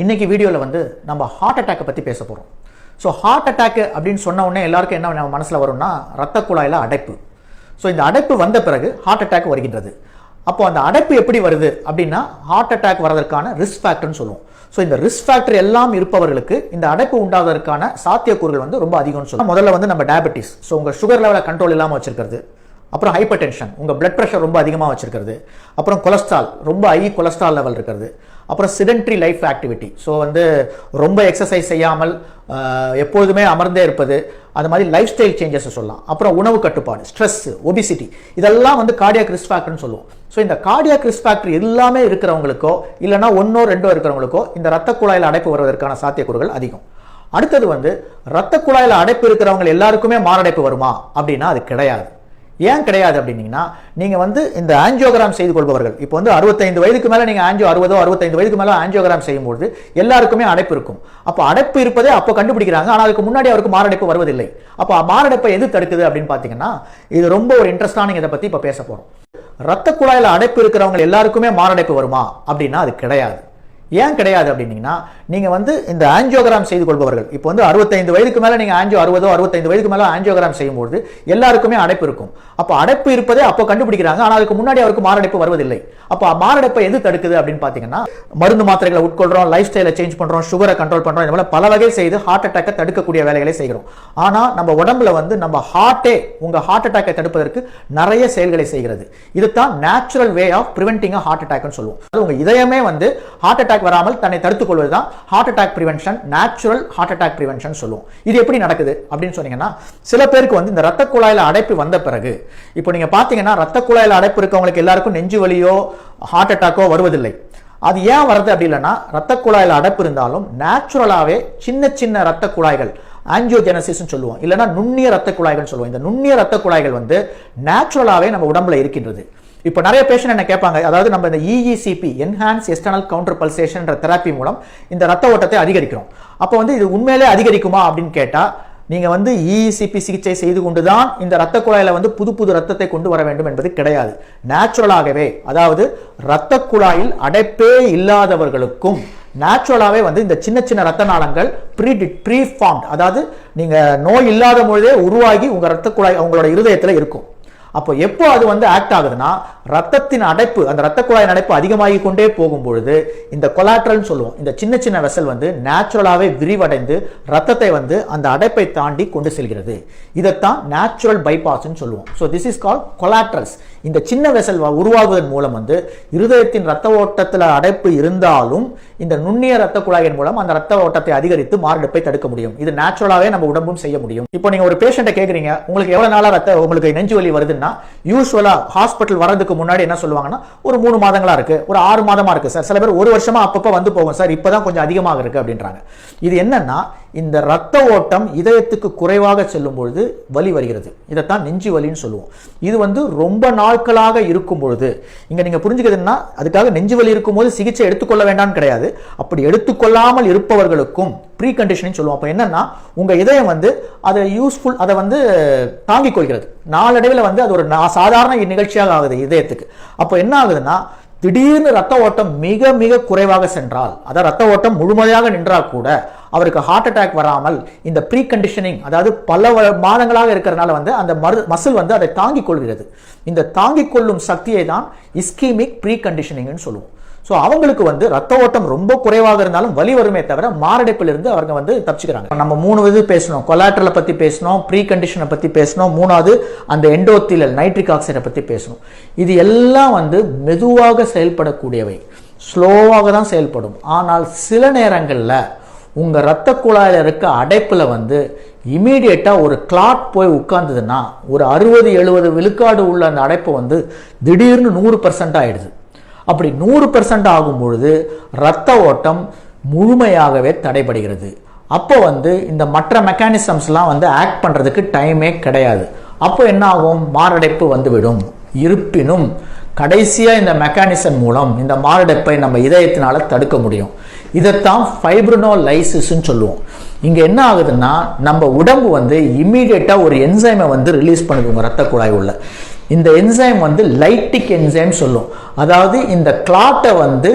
இன்னைக்கு வீடியோவில் வந்து நம்ம ஹார்ட் அட்டாக்கை பற்றி பேச போகிறோம் ஸோ ஹார்ட் அட்டாக் அப்படின்னு சொன்ன உடனே எல்லாருக்கும் என்ன நம்ம மனசில் வரும்னா ரத்த குழாயில் அடைப்பு. ஸோ இந்த அடைப்பு வந்த பிறகு ஹார்ட் அட்டாக் வருகின்றது. அப்போ அந்த அடைப்பு எப்படி வருது அப்படின்னா ஹார்ட் அட்டாக் வரதற்கான ரிஸ்க் ஃபேக்டர்னு சொல்லுவோம். ஸோ இந்த ரிஸ்க் ஃபேக்டர் எல்லாம் இருப்பவர்களுக்கு இந்த அடைப்பு உண்டாவதற்கான சாத்தியக்கூறுகள் வந்து ரொம்ப அதிகம்னு சொல்லுவோம். முதல்ல வந்து நம்ம டயபெட்டிஸ் ஸோ உங்கள் சுகர் லெவலை கண்ட்ரோல் இல்லாமல் வச்சிருக்கிறது. அப்புறம் ஹைப்பர் டென்ஷன் உங்கள் பிளட் ப்ரெஷர் ரொம்ப அதிகமாக வச்சுருக்கிறது. அப்புறம் கொலஸ்ட்ரால் ரொம்ப ஹை கொலஸ்ட்ரால் லெவல் இருக்கிறது. அப்புறம் சிடென்ட்ரி லைஃப் ஆக்டிவிட்டி ஸோ வந்து ரொம்ப எக்ஸசைஸ் செய்யாமல் எப்பொழுதுமே அமர்ந்தே இருப்பது. அது மாதிரி லைஃப் ஸ்டைல் சேஞ்சஸ் சொல்லலாம். அப்புறம் உணவு கட்டுப்பாடு ஸ்ட்ரெஸ் ஒபிசிட்டி இதெல்லாம் வந்து கார்டியாக் ரிஸ்க் ஃபேக்டர்னு சொல்லுவோம். ஸோ இந்த கார்டியாக் ரிஸ்க் ஃபேக்டர் எல்லாமே இருக்கிறவங்களுக்கோ இல்லைனா ஒன்றோ ரெண்டோ இருக்கிறவங்களுக்கோ இந்த ரத்த குழாயில் அடைப்பு வருவதற்கான சாத்தியக்கூறுகள் அதிகம். அடுத்தது வந்து ரத்த குழாயில் அடைப்பு இருக்கிறவங்க எல்லாருக்குமே மாரடைப்பு வருமா? அப்படின்னா அது கிடையாது. ஏன் கிடையாது அப்படின்னீங்கன்னா நீங்கள் வந்து இந்த ஆஞ்சியோகிராம் செய்து கொள்பவர்கள் இப்போ வந்து அறுபத்தைந்து வயதுக்கு மேலே நீங்கள் ஆஞ்சியோ அறுபதோ அறுபத்தைந்து வயதுக்கு மேலே ஆஞ்சியோகிராம் செய்யும்போது எல்லாருக்குமே அடைப்பு இருக்கும். அப்போ அடைப்பு இருப்பதே அப்போ கண்டுபிடிக்கிறாங்க ஆனால் அதுக்கு முன்னாடி அவருக்கு மாரடைப்பு வருவதில்லை. அப்போ மாரடைப்பை எது தடுக்குது அப்படின்னு பார்த்தீங்கன்னா இது ரொம்ப ஒரு இன்ட்ரெஸ்டான இதை பற்றி இப்போ பேச போகிறோம் ரத்த குழாயில் அடைப்பு இருக்கிறவங்க எல்லாருக்குமே மாரடைப்பு வருமா அப்படின்னா அது கிடையாது. ஏன் கிடையாது அப்படின்னீங்கன்னா நீங்க வந்து இந்த ஆஞ்சியோகிராம் செய்து கொள்பவர்கள் இப்போ வந்து அறுபத்தைந்து வயதுக்கு மேலே நீங்கள் ஆஞ்சியோ அறுபதோ அறுபத்தைந்து வயதுக்கு மேலே ஆஞ்சியோகிராம் செய்யும்போது எல்லாருக்குமே அடைப்பு இருக்கும். அப்போ அடைப்பு இருப்பதே அப்போ கண்டுபிடிக்கிறாங்க ஆனால் அதுக்கு முன்னாடி அவருக்கு மாரடைப்பு வருவதில்லை. அப்போ மாரடைப்பை எது தடுக்குது அப்படின்னு பார்த்தீங்கன்னா மருந்து மாத்திரைகளை உட்கொள்கிறோம் லைஃப் ஸ்டைலை சேஞ்ச் பண்ணுறோம் சுகரை கண்ட்ரோல் பண்ணுறோம் இந்த மாதிரி பல வகை செய்து ஹார்ட் அட்டாக்கை தடுக்கக்கூடிய வேலைகளை செய்கிறோம். ஆனால் நம்ம உடம்புல வந்து நம்ம ஹார்ட்டே உங்கள் ஹார்ட் அட்டாக்கை தடுப்பதற்கு நிறைய செயல்களை செய்கிறது. இதுதான் natural way of preventing heart அட்டாக்னு சொல்லுவோம். அது உங்கள் இதயமே வந்து ஹார்ட் அட்டாக் வராமல் தன்னை தடுத்துக் கொள்வது தான் heart attack prevention natural heart attack prevention சொல்லுவோம். இது எப்படி நடக்குது அப்படின்னு சொன்னீங்கன்னா சில பேருக்கு வந்து இந்த ரத்த குழாயில அடைப்பு வந்த பிறகு இப்போ நீங்க பார்த்தீங்கன்னா ரத்த குழாயில் அடைப்பு இருக்கவங்களுக்கு எல்லாருக்கும் நெஞ்சு வலியோ ஹார்ட் அட்டாக்கோ வருவதில்லை. அது ஏன் வருது அப்படி இல்லைன்னா ரத்த குழாயில் அடைப்பு இருந்தாலும் நேச்சுரலாகவே சின்ன சின்ன ரத்த குழாய்கள் ஆஞ்சியோஜெனசிஸ் சொல்லுவோம். இல்லைன்னா நுண்ணிய ரத்த குழாய்கள் சொல்லுவோம். இந்த நுண்ணிய ரத்த குழாய்கள் வந்து நேச்சுரலாகவே நம்ம உடம்புல இருக்கின்றது. இப்போ நிறைய பேஷண்ட் என்ன கேட்பாங்க? அதாவது நம்ம இந்த இஇசிபி என்ஹான்ஸ் எக்ஸ்டர்னல் கவுண்டர் பல்சேஷன்ற தெராப்பி மூலம் இந்த ரத்த ஓட்டத்தை அதிகரிக்கிறோம். அப்போ வந்து இது உண்மையிலே அதிகரிக்குமா அப்படின்னு கேட்டால் நீங்கள் வந்து இஇசிபி சிகிச்சை செய்து கொண்டு தான் இந்த ரத்த குழாயில் வந்து புது புது ரத்தத்தை கொண்டு வர வேண்டும் என்பது கிடையாது. நேச்சுரலாகவே அதாவது இரத்த குழாயில் அடைப்பே இல்லாதவர்களுக்கும் நேச்சுரலாகவே வந்து இந்த சின்ன சின்ன ரத்த நாளங்கள் ப்ரீ ப்ரீஃபார்ம்ட் அதாவது நீங்கள் நோய் இல்லாத பொழுதே உருவாகி உங்கள் ரத்த குழாய் உங்களோட இருதயத்தில் இருக்கும். அப்போ எப்போ அது வந்து ஆக்ட் ஆகுதுன்னா ரத்தத்தின் அடைப்பு அந்த ரத்த குழாயின் அடைப்பு அதிகமாகி கொண்டே போகும் பொழுது இந்த கொலாட்ரல்னு சொல்லுவோம் இந்த சின்ன சின்ன வெசல் வந்து நேச்சுரலாகவே விரிவடைந்து ரத்தத்தை வந்து அந்த அடைப்பை தாண்டி கொண்டு செல்கிறது. இதைத்தான் நேச்சுரல் பைபாஸ்ன்னு சொல்லுவோம். So this is call collaterals இந்த சின்ன வெசல் உருவாகுவதன் மூலம் வந்து இருதயத்தின் ரத்த ஓட்டத்தில் அடைப்பு இருந்தாலும் இந்த நுண்ணிய ரத்த குழாயின் மூலம் அந்த ரத்த ஓட்டத்தை அதிகரித்து மாரடைப்பை தடுக்க முடியும். இது நேச்சுரலாவே நம்ம உடம்பும் செய்ய முடியும். இப்போ நீங்க ஒரு பேஷண்ட்டை கேக்குறீங்க உங்களுக்கு எவ்வளவு நாளா ரத்த உங்களுக்கு நெஞ்சு வலி வருதுன்னா யூஸ்வலா ஹாஸ்பிட்டல் வரதுக்கு முன்னாடி என்ன சொல்லுவாங்கன்னா ஒரு மூணு மாதங்களா இருக்கு ஒரு ஆறு மாதமா இருக்கு சார் சில பேர் ஒரு வருஷமா அப்பப்போ வந்து போகும் சார் இப்பதான் கொஞ்சம் அதிகமாக இருக்கு அப்படின்றாங்க. இது என்னன்னா இந்த ரத்த ஓட்டம் இதயத்துக்கு குறைவாக செல்லும் பொழுது வலி வருகிறது. இதைத்தான் நெஞ்சு வலின்னு சொல்லுவோம். இது வந்து ரொம்ப நாட்களாக இருக்கும் பொழுது. இங்கே நீங்கள் புரிஞ்சுக்கிறதுன்னா அதுக்காக நெஞ்சு வலி இருக்கும்போது சிகிச்சை எடுத்துக்கொள்ள வேண்டாம்னு கிடையாது. அப்படி எடுத்துக்கொள்ளாமல் இருப்பவர்களுக்கும் ப்ரீ கண்டிஷனிங் சொல்லுவோம். அப்போ என்னன்னா உங்கள் இதயம் வந்து அதை யூஸ்ஃபுல் அதை வந்து தாங்கிக் கொள்கிறது. நாளடைவில் வந்து அது ஒரு நா- சாதாரண நிகழ்ச்சியாக ஆகுது இதயத்துக்கு. அப்போ என்ன ஆகுதுன்னா திடீர்னு ரத்த ஓட்டம் மிக மிக குறைவாக சென்றால் அதாவது ரத்த ஓட்டம் முழுமையாக நின்றால் கூட அவருக்கு ஹார்ட் அட்டாக் வராமல் இந்த ப்ரீ கண்டிஷனிங் அதாவது பல வ- மாதங்களாக இருக்கிறதுனால வந்து அந்த மரு மசில் வந்து அதை தாங்கிக் கொள்கிறது. இந்த தாங்கிக் கொள்ளும் சக்தியை தான் இஸ்கீமிக் ப்ரீ கண்டிஷனிங்னு சொல்லுவோம். ஸோ அவங்களுக்கு வந்து ரத்த ஓட்டம் ரொம்ப குறைவாக இருந்தாலும் வலி வருமே தவிர மாரடைப்பிலிருந்து அவங்க வந்து தப்பிச்சுக்கிறாங்க. நம்ம மூணு இது பேசணும் கொலாட்ரலை பற்றி பேசணும் ப்ரீ கண்டிஷனை பற்றி பேசணும் மூணாவது அந்த எண்டோத்திலல் நைட்ரிக் ஆக்சைடை பற்றி பேசணும் இது எல்லாம் வந்து மெதுவாக செயல்படக்கூடியவை. ஸ்லோவாக தான் செயல்படும். ஆனால் சில நேரங்களில் உங்கள் ரத்த குழாயில் இருக்க அடைப்பில் வந்து இமீடியட்டாக ஒரு கிளாட் போய் உட்கார்ந்ததுன்னா ஒரு அறுபது எழுபது விழுக்காடு உள்ள அந்த அடைப்பு வந்து திடீர்னு நூறு பர்சன்ட் ஆகிடுது அப்படி நூறு பர்சன்ட் ஆகும் பொழுது ரத்த ஓட்டம் முழுமையாகவே தடைபடுகிறது. அப்போ வந்து இந்த மற்ற மெக்கானிசம்ஸ்லாம் வந்து ஆக்ட் பண்ணுறதுக்கு டைமே கிடையாது. அப்போ என்ன ஆகும்? மாரடைப்பு வந்துவிடும் இருப்பினும் கடைசியாக இந்த மெக்கானிசம் மூலம் இந்த மாரடைப்பை நம்ம இதயத்தினால் தடுக்க முடியும். இதைத்தான் ஃபைப்ரினோலைசிஸ்ன்னு சொல்லுவோம். இங்கே என்ன ஆகுதுன்னா நம்ம உடம்பு வந்து இம்மீடியட்டாக ஒரு என்சைமை வந்து ரிலீஸ் பண்ணுது ரத்த குழாய் உள்ள. இந்த என்சைம் வந்து லைட்டிக் என்சைம் சொல்லும். அதாவது இந்த கிளாட்டை வந்து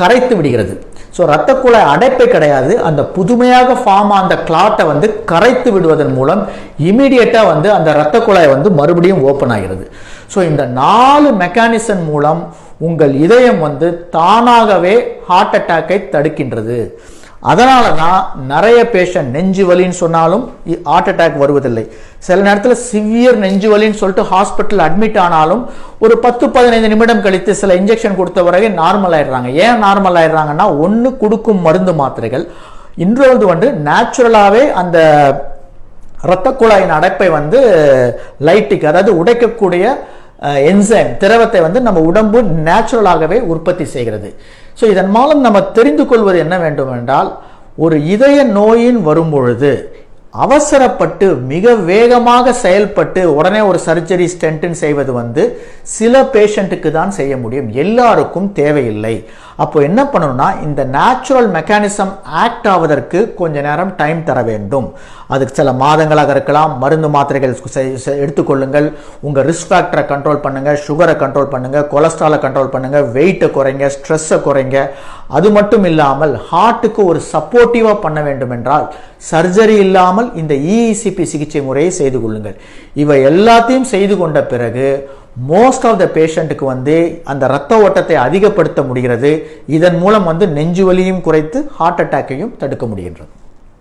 கரைத்து விடுகிறது. ஸோ ரத்த குழாய் அடைப்பே கிடையாது. அந்த புதுமையாக ஃபார்ம் அந்த கிளாட்டை வந்து கரைத்து விடுவதன் மூலம் இமீடியட்டாக வந்து அந்த ரத்த குழாய் வந்து மறுபடியும் ஓப்பன் ஆகிறது. ஸோ இந்த நாலு மெக்கானிசம் மூலம் உங்கள் இதயம் வந்து தானாகவே ஹார்ட் அட்டாக்கை தடுக்கின்றது. அதனால தான் நிறைய பேஷண்ட் நெஞ்சு வலின்னு சொன்னாலும் ஹார்ட் அட்டாக் வருவதில்லை. சில நேரத்தில் சிவியர் நெஞ்சு வலின்னு சொல்லிட்டு ஹாஸ்பிட்டல் அட்மிட் ஆனாலும் ஒரு பத்து பதினைந்து நிமிடம் கழித்து சில இன்ஜெக்ஷன் கொடுத்த பிறகு நார்மல் ஆயிடுறாங்க. ஏன் நார்மல் ஆயிடுறாங்கன்னா ஒன்று கொடுக்கும் மருந்து மாத்திரைகள் இன்றொழுது வந்து நேச்சுரலாகவே அந்த இரத்த குழாயின் அடைப்பை வந்து லைட்டுக்கு அதாவது உடைக்கக்கூடிய என்சைம் திரவத்தை வந்து நம்ம உடம்பு நேச்சுரலாகவே உற்பத்தி செய்கிறது. ஸோ இதன் மூலம் நம்ம தெரிந்து கொள்வது என்ன வேண்டும் என்றால் ஒரு இதய நோயின் வரும்பொழுது அவசரப்பட்டு மிக வேகமாக செயல்பட்டு உடனே ஒரு சர்ஜரி ஸ்டென்ட்னு செய்வது வந்து சில பேஷண்ட்டுக்கு தான் செய்ய முடியும். எல்லாருக்கும் தேவையில்லை. அப்போ என்ன பண்ணணும்னா இந்த நேச்சுரல் மெக்கானிசம் ஆக்ட் ஆவதற்கு கொஞ்ச நேரம் டைம் தர வேண்டும். அதுக்கு சில மாதங்களாக இருக்கலாம். மருந்து மாத்திரைகள் எடுத்துக்கொள்ளுங்கள். உங்கள் ரிஸ்க் ஃபேக்டரை கண்ட்ரோல் பண்ணுங்கள் சுகரை கண்ட்ரோல் பண்ணுங்கள் கொலஸ்ட்ராலை கண்ட்ரோல் பண்ணுங்கள் வெயிட்டை குறைங்க. ஸ்ட்ரெஸ்ஸை குறைங்க. அது மட்டும் இல்லாமல் ஹார்ட்டுக்கு ஒரு சப்போர்ட்டிவாக பண்ண வேண்டும் என்றால் சர்ஜரி இல்லாமல் இந்த இஇசிபி சிகிச்சை முறையை செய்து கொள்ளுங்கள். இவை எல்லாத்தையும் செய்து கொண்ட பிறகு மோஸ்ட் ஆஃப் த பேஷண்ட்டுக்கு வந்து அந்த ரத்த ஓட்டத்தை அதிகப்படுத்த முடிகிறது. இதன் மூலம் வந்து நெஞ்சு வலியும் குறைத்து ஹார்ட் அட்டாக்கையும் தடுக்க முடிகின்றது.